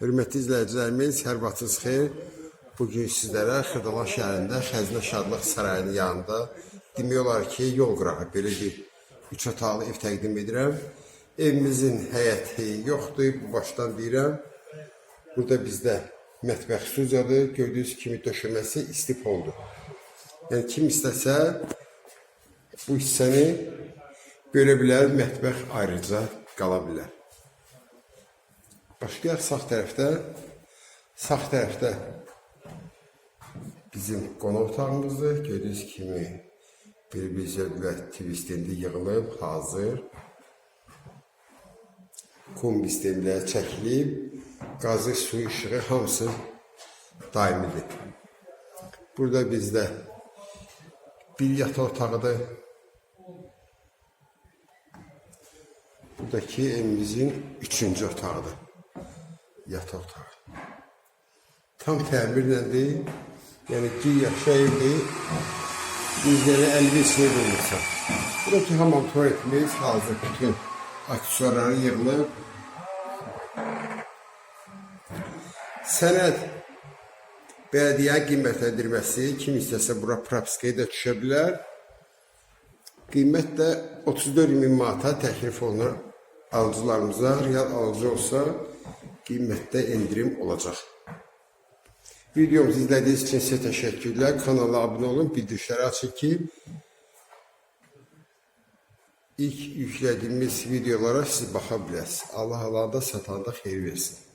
Hörmətli izləyicilərimiz, hər vaxtınız xeyir. Bugün sizlərə Xırdalan şəhərində Xəzinə Şadlıq Sarayının yanında demək olar ki, yol qırağı belə bir üç otaqlı ev təqdim edirəm. Evimizin həyəti yoxdur, bu başdan deyirəm. Burada bizdə mətbəx studiyadır. Gördüyünüz kimi döşəməsi istipoldur. Yəni kim istəsə bu hissəni görə bilər, mətbəx ayrıca qala bilər. Başlayaq sağ tərəfdə. Sağ tərəfdə bizim qonaq otağımızdır. Gördüyünüz kimi bir-bir zövqlə tvistində yığılıb, hazır. Kombi sistemləri çəkilib, qazı, su, işığı hamısı daimidir. Burada bizdə bir yataq otağıdır. Buradaki evimizin üçüncü otağıdır. Yataq otağı. Tam təmirləndir. Yəni ki, yaşayırdı. Bizlərə 50 şey bulmuşsa. Buradaki hamam tuvaletimiz hazır. Bütün aksesuarları yığılıb. Sənəd Belediye qiymətləndirməsi kim istəsə bura propiskaya da düşə bilər. Qiymət də 34 min manata təklif olunur alıcılarımıza. Real alıcı olsa qiymətdə endirim olacaq. Videomuzu izlediğiniz için size teşekkürler. Kanala abone olun, bildirişleri açın ki ilk yüklediğimiz videolara siz bakabilirsiniz. Allah Allah da satanda xeyir versin.